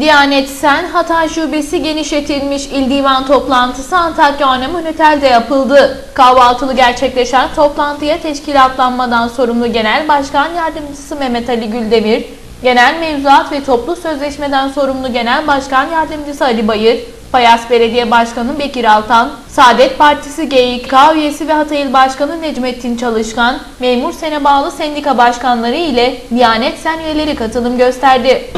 Diyanet Sen Hatay Şubesi genişletilmiş il divan toplantısı Antakya Ornaman Otel'de yapıldı. Kahvaltılı gerçekleşen toplantıya teşkilatlanmadan sorumlu Genel Başkan Yardımcısı Mehmet Ali Güldemir, Genel Mevzuat ve Toplu Sözleşmeden sorumlu Genel Başkan Yardımcısı Ali Bayır, Payas Belediye Başkanı Bekir Altan, Saadet Partisi GİK üyesi ve Hatay İl Başkanı Necmettin Çalışkan, memur sene bağlı sendika başkanları ile Diyanet Sen üyeleri katılım gösterdi.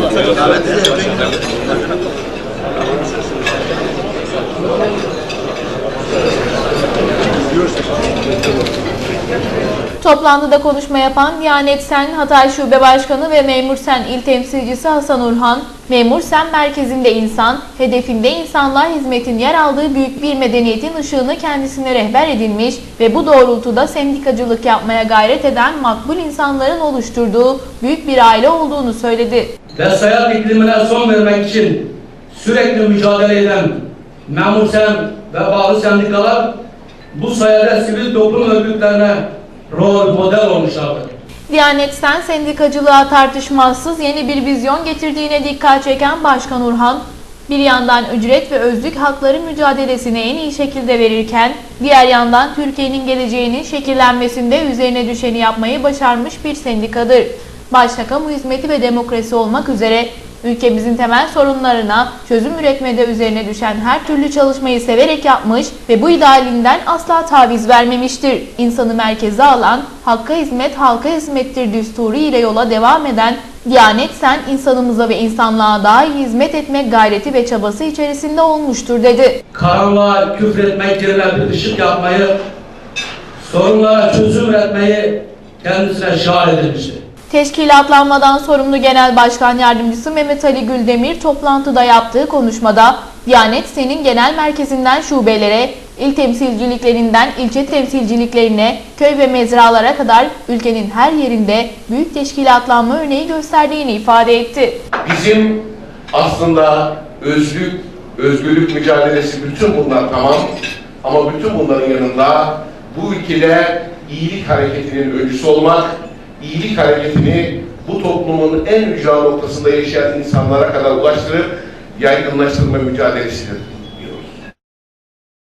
Toplantıda konuşma yapan Diyanet Sen Hatay Şube Başkanı ve Memur Sen İl Temsilcisi Hasan Urhan, Memur Sen merkezinde insan, hedefinde insanlığa hizmetin yer aldığı büyük bir medeniyetin ışığını kendisine rehber edinmiş ve bu doğrultuda sendikacılık yapmaya gayret eden makbul insanların oluşturduğu büyük bir aile olduğunu söyledi. ve hayat iklimine son vermek için sürekli mücadele eden memur sen ve bağlı sendikalar bu sayede sivil toplum örgütlerine rol model olmuşlardır. Diyanet Sen sendikacılığa tartışmazsız yeni bir vizyon getirdiğine dikkat çeken Başkan Urhan, bir yandan ücret ve özlük hakları mücadelesini en iyi şekilde verirken, diğer yandan Türkiye'nin geleceğinin şekillenmesinde üzerine düşeni yapmayı başarmış bir sendikadır. Başta kamu hizmeti ve demokrasi olmak üzere ülkemizin temel sorunlarına çözüm üretmede üzerine düşen her türlü çalışmayı severek yapmış ve bu idealinden asla taviz vermemiştir. İnsanı merkeze alan, hakka hizmet halka hizmettir düsturu ile yola devam eden Diyanet Sen insanımıza ve insanlığa daha iyi hizmet etmek gayreti ve çabası içerisinde olmuştur dedi. Karanlığa küfretmek yerine bir ışık yapmayı, sorunlara çözüm üretmeyi kendisine şiar edilmiştir. Teşkilatlanmadan sorumlu Genel Başkan Yardımcısı Mehmet Ali Güldemir toplantıda yaptığı konuşmada Diyanet Sen'in genel merkezinden şubelere, il temsilciliklerinden ilçe temsilciliklerine, köy ve mezralara kadar ülkenin her yerinde büyük teşkilatlanma örneği gösterdiğini ifade etti. Bizim aslında özlük, özgürlük mücadelesi bütün bunlar tamam. Ama bütün bunların yanında bu ülkede iyilik hareketinin öncüsü olmak, iyilik hareketini bu toplumun en ücra noktasında yaşayan insanlara kadar ulaştırıp yaygınlaştırma mücadelesidir.